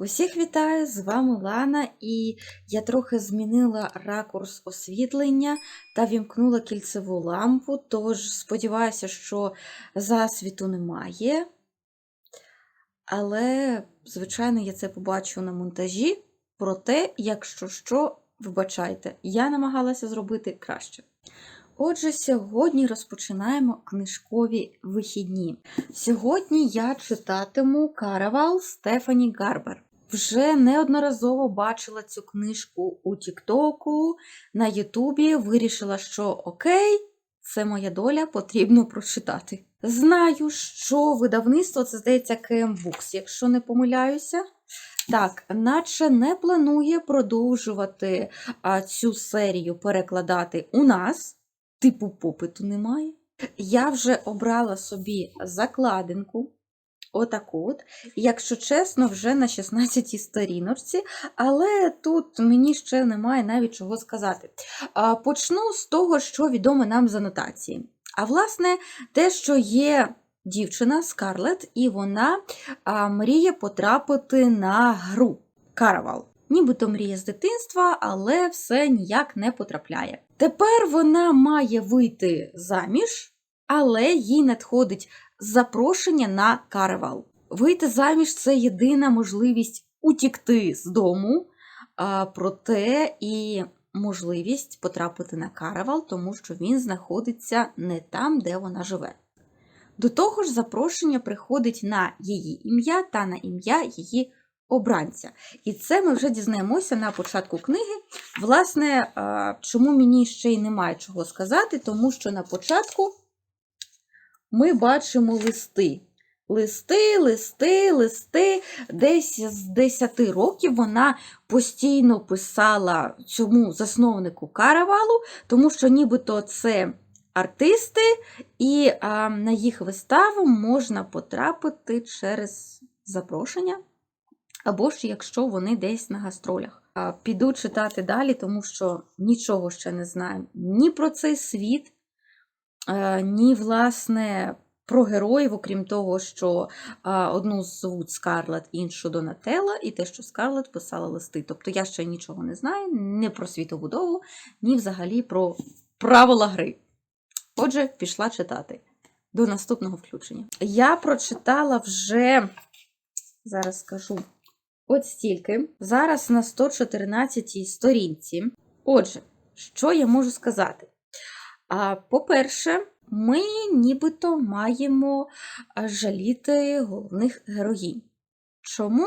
Усіх вітаю! З вами Лана, і я трохи змінила ракурс освітлення та вімкнула кільцеву лампу, тож сподіваюся, що засвіту немає. Але, звичайно, я це побачу на монтажі. Проте, якщо що, вибачайте, я намагалася зробити краще. Отже, сьогодні розпочинаємо книжкові вихідні. Сьогодні я читатиму Каравал Стефані Гарбер. Вже неодноразово бачила цю книжку у Тіктоку, на Ютубі. Вирішила, що окей, це моя доля, потрібно прочитати. Знаю, що видавництво це здається Books, якщо не помиляюся. Так, наче не планує продовжувати а, цю серію перекладати у нас, типу попиту немає. Я вже обрала собі закладинку. Отаку от. Якщо чесно, вже на 16-й сторіночці, але тут мені ще немає навіть чого сказати. Почну з того, що відомо нам з анотації. А власне, те, що є дівчина Скарлет, і вона мріє потрапити на гру Каравал. Нібито мріє з дитинства, але все ніяк не потрапляє. Тепер вона має вийти заміж, але їй надходить запрошення на каравал. Вийти заміж це єдина можливість утікти з дому, проте і можливість потрапити на каравал, тому що він знаходиться не там, де вона живе. До того ж, запрошення приходить на її ім'я та на ім'я її обранця. І це ми вже дізнаємося на початку книги. Власне, чому мені ще й немає чого сказати, тому що на початку ми бачимо листи. Листи, листи, листи. Десь з 10 років вона постійно писала цьому засновнику каравалу, тому що нібито це артисти, і а, на їх виставу можна потрапити через запрошення, або ж якщо вони десь на гастролях. А, Піду читати далі, тому що нічого ще не знаю ні про цей світ, ні, власне, про героїв, окрім того, що а, одну звуть Скарлет, іншу Донателла, і те, що Скарлет писала листи. Тобто я ще нічого не знаю, ні про світобудову, ні взагалі про правила гри. Отже, пішла читати. До наступного включення. Я прочитала вже, зараз скажу, от стільки. Зараз на 114 сторінці. Отже, що я можу сказати? А, По-перше, ми нібито маємо жаліти головних героїнь. Чому?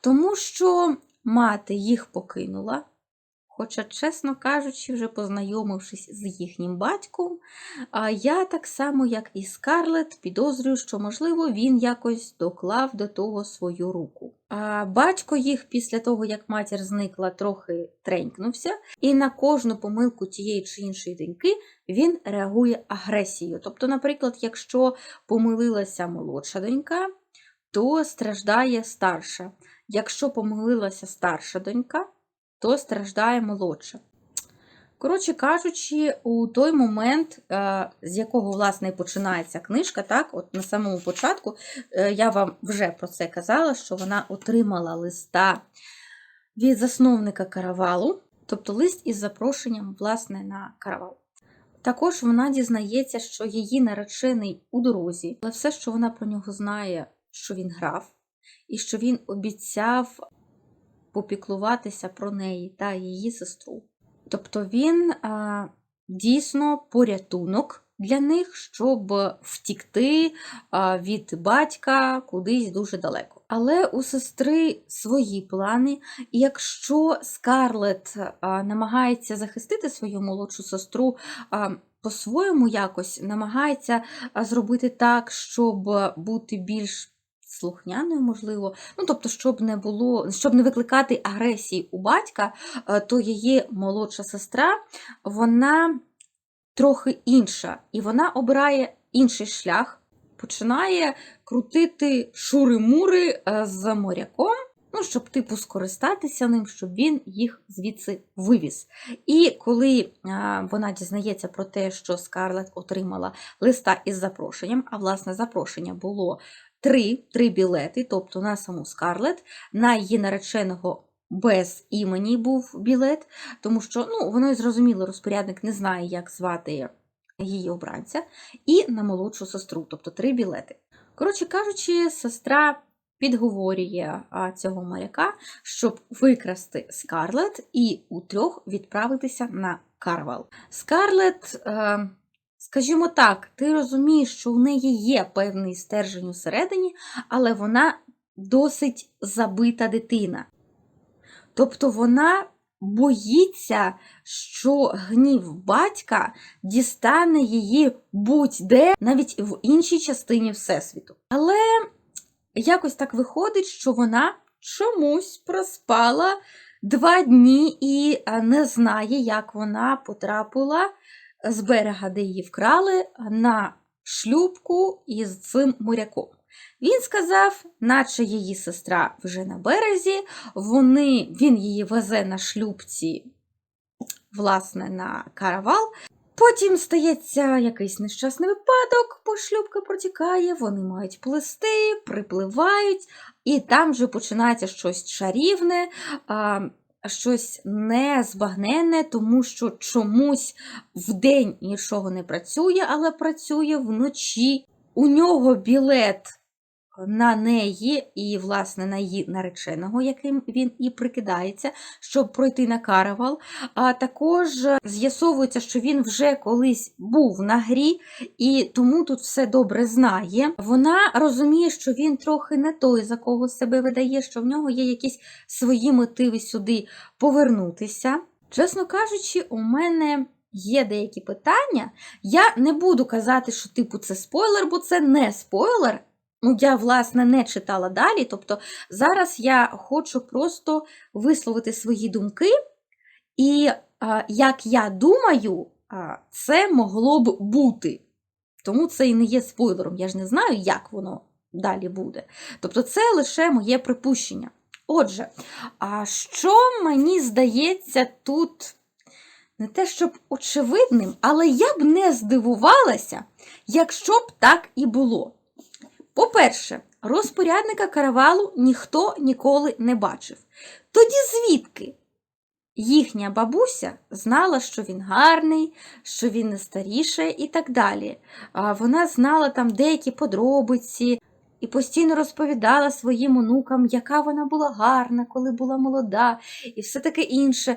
Тому що мати їх покинула. Хоча, чесно кажучи, вже познайомившись з їхнім батьком, я так само, як і Скарлет, підозрюю, що, можливо, він якось доклав до того свою руку. А батько їх після того, як матір зникла, трохи тренькнувся, і на кожну помилку тієї чи іншої доньки він реагує агресією. Тобто, наприклад, якщо помилилася молодша донька, то страждає старша. Якщо помилилася старша донька, то страждає молодша. Коротше кажучи, у той момент, е, з якого, власне, починається книжка, так, от на самому початку, е, я вам вже про це казала, що вона отримала листа від засновника каравалу, тобто лист із запрошенням, власне, на каравал. Також вона дізнається, що її наречений у дорозі, але все, що вона про нього знає, що він грав, і що він обіцяв попіклуватися про неї та її сестру. Тобто він а, дійсно порятунок для них, щоб втікти а, від батька кудись дуже далеко. Але у сестри свої плани, і якщо Скарлет а, намагається захистити свою молодшу сестру, а, по-своєму якось намагається зробити так, щоб бути більш слухняною, можливо, ну тобто, щоб не було, щоб не викликати агресії у батька, е, то її молодша сестра, вона трохи інша, і вона обирає інший шлях, починає крутити шури-мури е, з моряком. Ну, щоб типу скористатися ним, щоб він їх звідси вивіз. І коли а, вона дізнається про те, що Скарлет отримала листа із запрошенням, а власне запрошення було три, три білети, тобто на саму Скарлет, на її нареченого без імені був білет, тому що, ну, воно і зрозуміло, розпорядник не знає, як звати її обранця, і на молодшу сестру, тобто три білети. Коротше кажучи, сестра підговорює цього моряка, щоб викрасти Скарлет і у трьох відправитися на Карвал. Скарлет, е, скажімо так, ти розумієш, що у неї є певний стержень усередині, але вона досить забита дитина. Тобто вона боїться, що гнів батька дістане її будь-де, навіть в іншій частині Всесвіту. Але якось так виходить, що вона чомусь проспала два дні і не знає, як вона потрапила з берега, де її вкрали, на шлюбку із цим моряком. Він сказав, наче її сестра вже на березі, вони, він її везе на шлюбці, власне, на каравал. Потім стається якийсь нещасний випадок, бо шлюбка протікає, вони мають плисти, припливають, і там вже починається щось чарівне, щось незбагненне, тому що чомусь вдень нічого не працює, але працює вночі. У нього білет на неї і, власне, на її нареченого, яким він і прикидається, щоб пройти на каравал. А також з'ясовується, що він вже колись був на грі, і тому тут все добре знає. Вона розуміє, що він трохи не той, за кого себе видає, що в нього є якісь свої мотиви сюди повернутися. Чесно кажучи, у мене. Є деякі питання. Я не буду казати, що типу це спойлер, бо це не спойлер. Ну, я, власне, не читала далі. Тобто зараз я хочу просто висловити свої думки, і, як я думаю, це могло б бути. Тому це і не є спойлером. Я ж не знаю, як воно далі буде. Тобто, це лише моє припущення. Отже, а що мені здається тут не те, щоб очевидним, але я б не здивувалася, якщо б так і було. По-перше, розпорядника каравалу ніхто ніколи не бачив. Тоді звідки? Їхня бабуся знала, що він гарний, що він не старіше і так далі. Вона знала там деякі подробиці і постійно розповідала своїм онукам, яка вона була гарна, коли була молода, і все таке інше.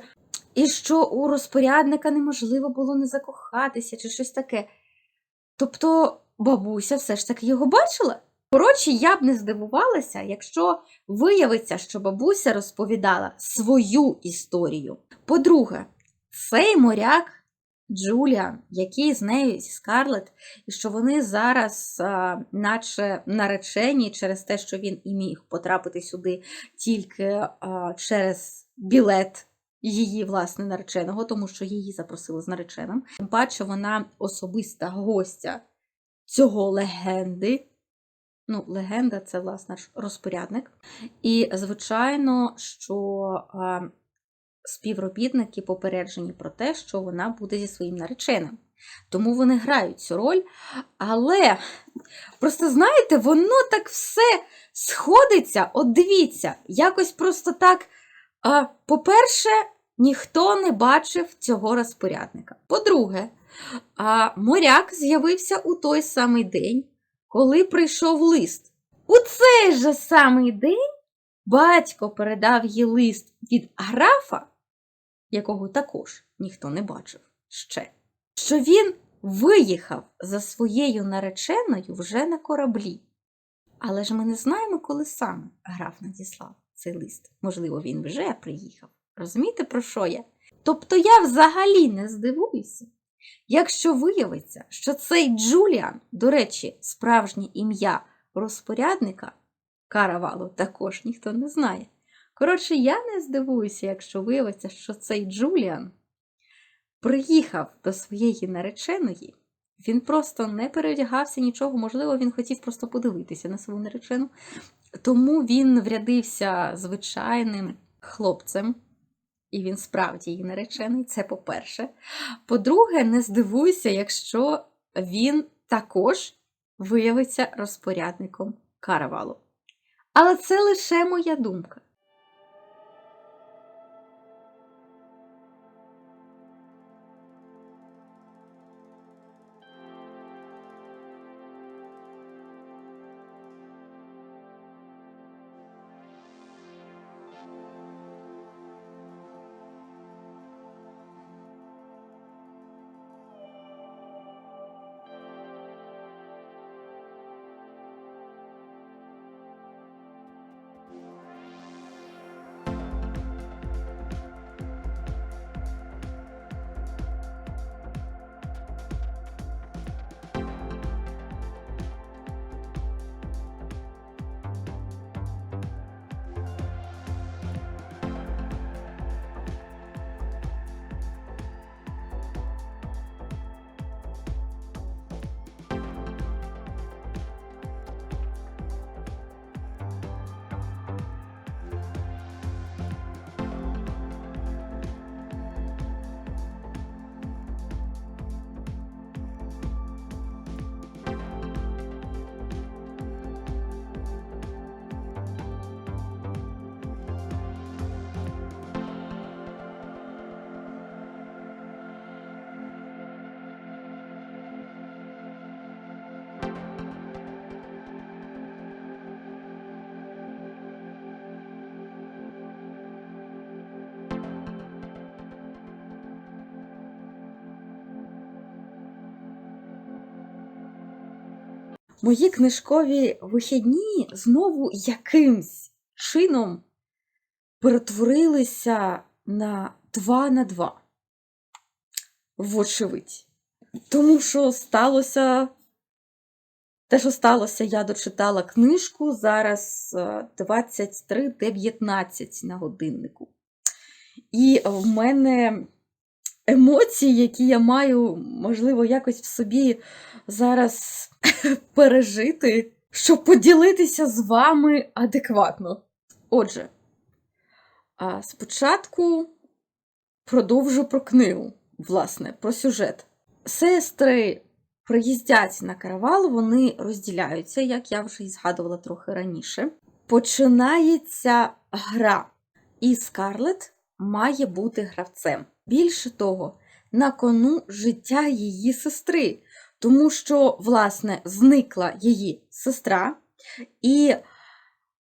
І що у розпорядника неможливо було не закохатися чи щось таке. Тобто бабуся все ж таки його бачила. Коротше, я б не здивувалася, якщо виявиться, що бабуся розповідала свою історію. По-друге, цей моряк Джуліан, який з нею зі Скарлет, і що вони зараз, а, наче наречені через те, що він і міг потрапити сюди тільки а, через білет. Її, власне, нареченого, тому що її запросили з нареченим. Тим паче, вона особиста гостя цього легенди. Ну, легенда це, власне, розпорядник. І, звичайно, що а, співробітники попереджені про те, що вона буде зі своїм нареченим. Тому вони грають цю роль. Але, просто знаєте, воно так все сходиться. От дивіться, якось просто так. А, По-перше, ніхто не бачив цього розпорядника. По-друге, а, моряк з'явився у той самий день, коли прийшов лист. У цей же самий день батько передав їй лист від графа, якого також ніхто не бачив ще, що він виїхав за своєю нареченою вже на кораблі. Але ж ми не знаємо, коли саме граф надіслав цей лист. Можливо, він вже приїхав. Розумієте, про що я? Тобто я взагалі не здивуюся, якщо виявиться, що цей Джуліан, до речі, справжнє ім'я розпорядника каравалу також ніхто не знає. Коротше, я не здивуюся, якщо виявиться, що цей Джуліан приїхав до своєї нареченої. Він просто не переодягався нічого, можливо, він хотів просто подивитися на свою наречену. Тому він врядився звичайним хлопцем, і він справді її наречений, це по-перше. По-друге, не здивуйся, якщо він також виявиться розпорядником каравалу. Але це лише моя думка. Мої книжкові вихідні знову якимсь чином перетворилися на два на два. Вочевидь. Тому що сталося. Те, що сталося, я дочитала книжку зараз е, 23.19 на годиннику. І в мене емоції, які я маю, можливо, якось в собі зараз пережити, щоб поділитися з вами адекватно. Отже, спочатку продовжу про книгу, власне, про сюжет. Сестри приїздять на каравал, вони розділяються, як я вже і згадувала трохи раніше. Починається гра, і Скарлет має бути гравцем. Більше того, на кону життя її сестри, тому що, власне, зникла її сестра, і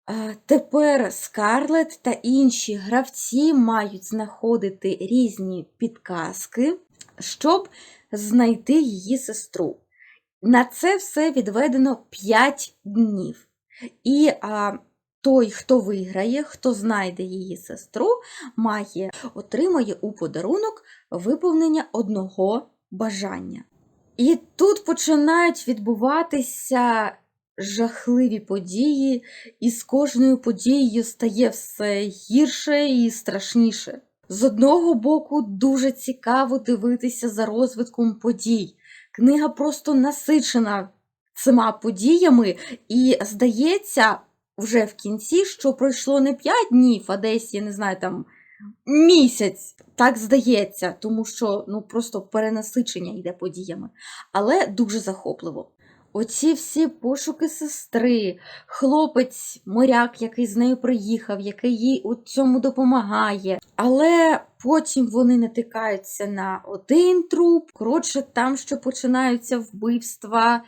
е, тепер Скарлет та інші гравці мають знаходити різні підказки, щоб знайти її сестру. На це все відведено 5 днів. І а, той, хто виграє, хто знайде її сестру, має отримає у подарунок виповнення одного бажання. І тут починають відбуватися жахливі події, і з кожною подією стає все гірше і страшніше. З одного боку, дуже цікаво дивитися за розвитком подій. Книга просто насичена цими подіями, і здається, вже в кінці, що пройшло не 5 днів, а десь, я не знаю, там місяць. Так здається, тому що ну просто перенасичення йде подіями. Але дуже захопливо. Оці всі пошуки сестри, хлопець, моряк, який з нею приїхав, який їй у цьому допомагає. Але потім вони натикаються на один труп. Коротше, там що починаються вбивства,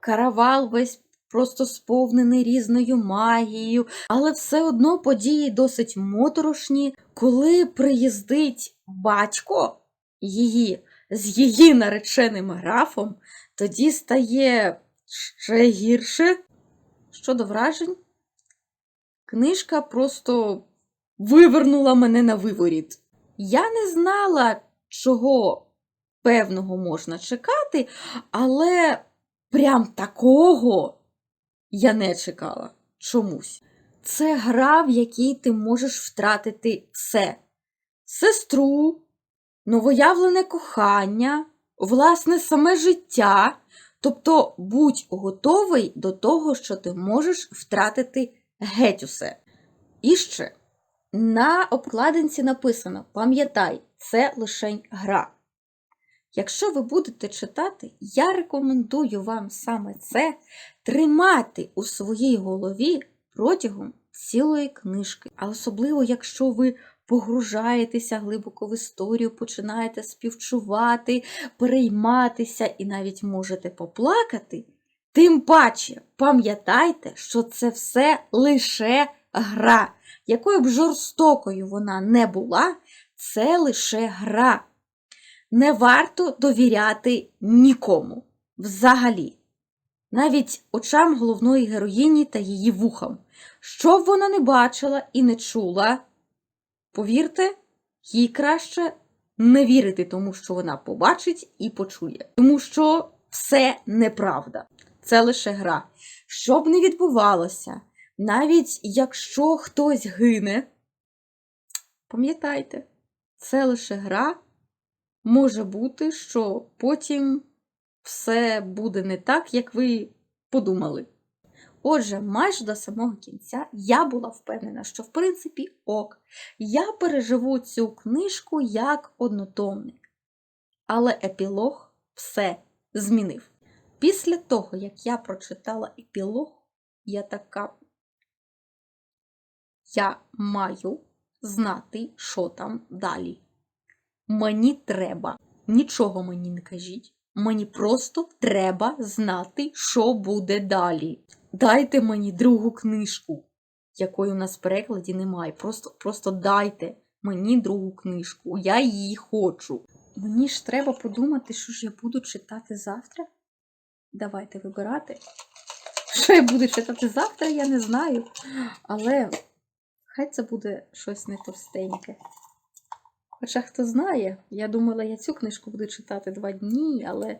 каравал весь просто сповнений різною магією. Але все одно події досить моторошні, коли приїздить батько її з її нареченим графом. Тоді стає ще гірше. Щодо вражень, книжка просто вивернула мене на виворіт. Я не знала, чого певного можна чекати, але прям такого я не чекала чомусь. Це гра, в якій ти можеш втратити все: сестру, новоявлене кохання власне, саме життя. Тобто будь готовий до того, що ти можеш втратити геть усе. І ще на обкладинці написано: пам'ятай, це лишень гра. Якщо ви будете читати, я рекомендую вам саме це тримати у своїй голові протягом цілої книжки. А особливо, якщо ви погружаєтеся глибоко в історію, починаєте співчувати, перейматися і навіть можете поплакати, тим паче пам'ятайте, що це все лише гра. Якою б жорстокою вона не була, це лише гра. Не варто довіряти нікому взагалі, навіть очам головної героїні та її вухам. Що б вона не бачила і не чула, повірте, їй краще не вірити тому, що вона побачить і почує. Тому що все неправда. Це лише гра. Що б не відбувалося, навіть якщо хтось гине, пам'ятайте, це лише гра. Може бути, що потім все буде не так, як ви подумали. Отже, майже до самого кінця я була впевнена, що в принципі ок, я переживу цю книжку як однотомник. Але епілог все змінив. Після того, як я прочитала епілог, я така. Я маю знати, що там далі. Мені треба. Нічого мені не кажіть. Мені просто треба знати, що буде далі. Дайте мені другу книжку, якої у нас в перекладі немає. Просто, просто дайте мені другу книжку. Я її хочу. Мені ж треба подумати, що ж я буду читати завтра. Давайте вибирати. Що я буду читати завтра, я не знаю. Але хай це буде щось не товстеньке. Хоча хто знає, я думала, я цю книжку буду читати два дні, але.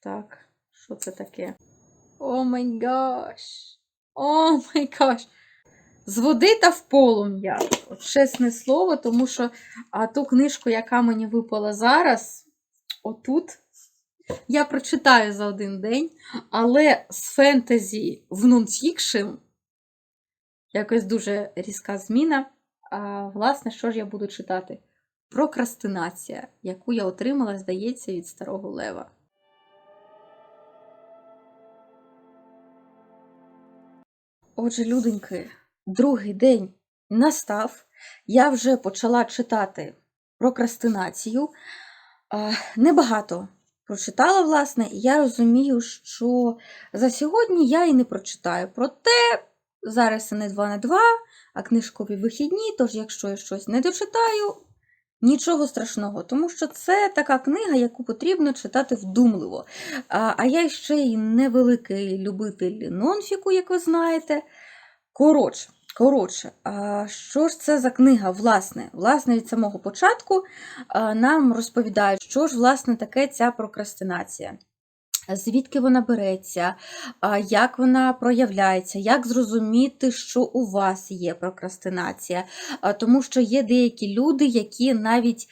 Так, що це таке? О май гаш! О май гаш! З води та в полум'я. От Чесне слово, тому що а ту книжку, яка мені випала зараз, отут, я прочитаю за один день, але з фентезі в нонфікшн якось дуже різка зміна. А, власне, що ж я буду читати? Прокрастинація, яку я отримала, здається, від старого лева. Отже, люденьки, другий день настав. Я вже почала читати прокрастинацію. А, Небагато прочитала, власне, і я розумію, що за сьогодні я і не прочитаю. Проте зараз не 2 на 2, а книжкові вихідні, тож, якщо я щось не дочитаю, нічого страшного, тому що це така книга, яку потрібно читати вдумливо. А, а я ще й невеликий любитель нонфіку, як ви знаєте. Коротше, коротше, а що ж це за книга? Власне, власне, від самого початку нам розповідають, що ж власне таке ця прокрастинація. Звідки вона береться, як вона проявляється, як зрозуміти, що у вас є прокрастинація. Тому що є деякі люди, які навіть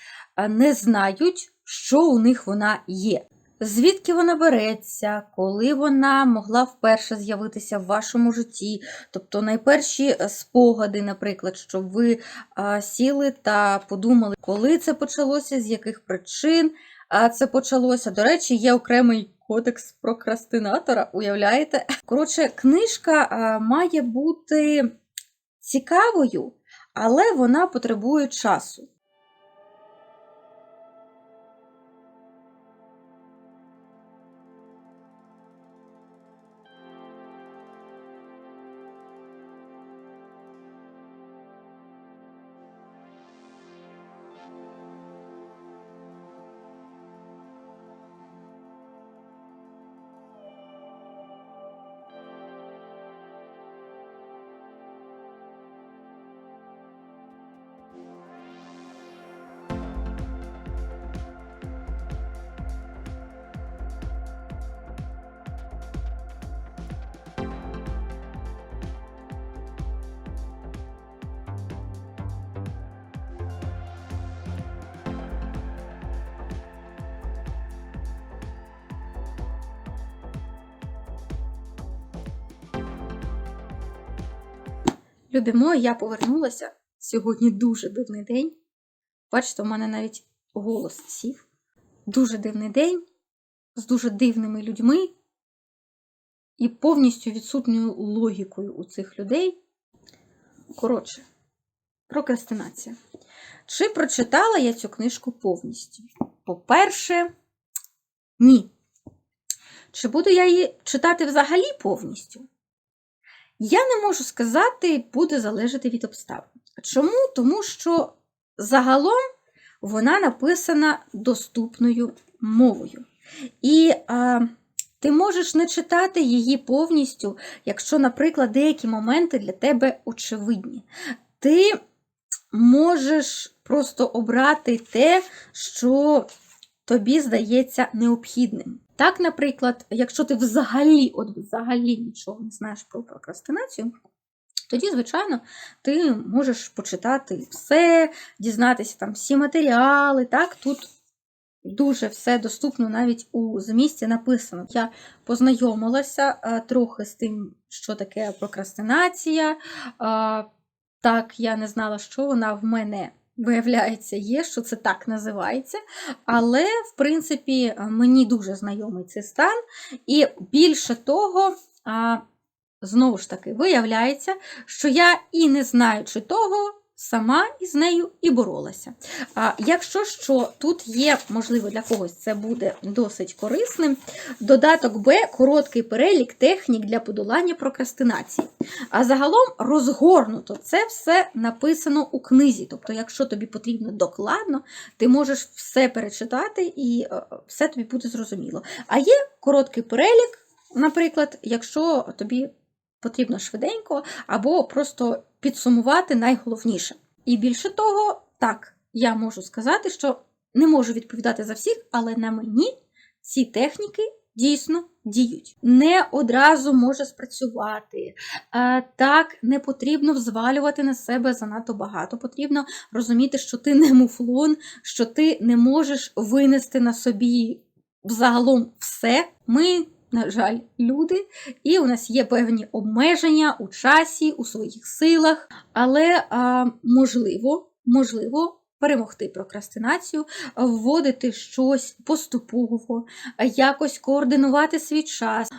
не знають, що у них вона є. Звідки вона береться, коли вона могла вперше з'явитися в вашому житті, тобто найперші е, спогади, наприклад, щоб ви сіли та подумали, коли це почалося, з яких причин це почалося. До речі, є окремий кодекс прокрастинатора, уявляєте? Коротше, книжка а, має бути цікавою, але вона потребує часу. Любі мої, я повернулася. Сьогодні дуже дивний день. Бачите, у мене навіть голос сів. дуже дивний день з дуже дивними людьми і повністю відсутньою логікою у цих людей. Коротше, прокрастинація. Чи прочитала я цю книжку повністю? По-перше, ні. Чи буду я її читати взагалі повністю? Я не можу сказати, буде залежати від обставин. Чому? Тому що загалом вона написана доступною мовою. І а, ти можеш не читати її повністю, якщо, наприклад, деякі моменти для тебе очевидні. Ти можеш просто обрати те, що тобі здається необхідним. Так, наприклад, якщо ти взагалі, от взагалі нічого не знаєш про прокрастинацію, тоді, звичайно, ти можеш почитати все, дізнатися там всі матеріали. Так, тут дуже все доступно навіть у змісті написано. Я познайомилася а, трохи з тим, що таке прокрастинація. А, так, я не знала, що вона в мене. Виявляється, є, що це так називається. Але, в принципі, мені дуже знайомий цей стан. І більше того, знову ж таки, виявляється, що я і не знаючи того, сама із нею і боролася. А Якщо що, тут є, можливо, для когось це буде досить корисним. Додаток Б короткий перелік технік для подолання прокрастинації. А загалом розгорнуто це все написано у книзі. Тобто, якщо тобі потрібно докладно, ти можеш все перечитати і е, все тобі буде зрозуміло. А є короткий перелік, наприклад, якщо тобі потрібно швиденько, або просто підсумувати найголовніше. І більше того, так, я можу сказати, що не можу відповідати за всіх, але на мені ці техніки дійсно діють. Не одразу може спрацювати. Так, не потрібно взвалювати на себе занадто багато. Потрібно розуміти, що ти не муфлон, що ти не можеш винести на собі взагалом все. Ми на жаль, люди, і у нас є певні обмеження у часі, у своїх силах, але а, можливо, можливо. Перемогти прокрастинацію, вводити щось поступово, якось координувати свій час.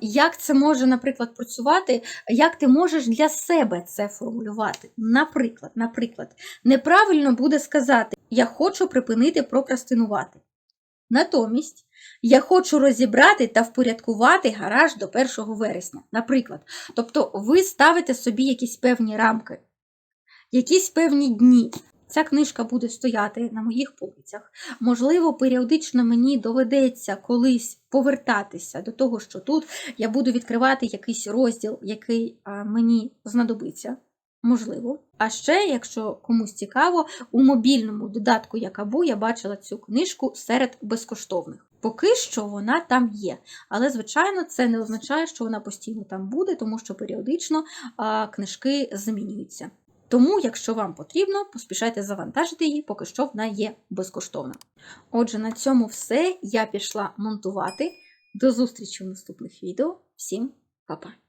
Як це може, наприклад, працювати, як ти можеш для себе це формулювати? Наприклад, наприклад, неправильно буде сказати: Я хочу припинити прокрастинувати. Натомість я хочу розібрати та впорядкувати гараж до 1 вересня, наприклад. Тобто ви ставите собі якісь певні рамки, якісь певні дні. Ця книжка буде стояти на моїх полицях. Можливо, періодично мені доведеться колись повертатися до того, що тут я буду відкривати якийсь розділ, який мені знадобиться. Можливо. А ще, якщо комусь цікаво, у мобільному додатку Якабу я бачила цю книжку серед безкоштовних. Поки що вона там є. Але, звичайно, це не означає, що вона постійно там буде, тому що періодично а, книжки змінюються. Тому, якщо вам потрібно, поспішайте завантажити її, поки що вона є безкоштовна. Отже, на цьому все. Я пішла монтувати. До зустрічі в наступних відео. Всім па-па!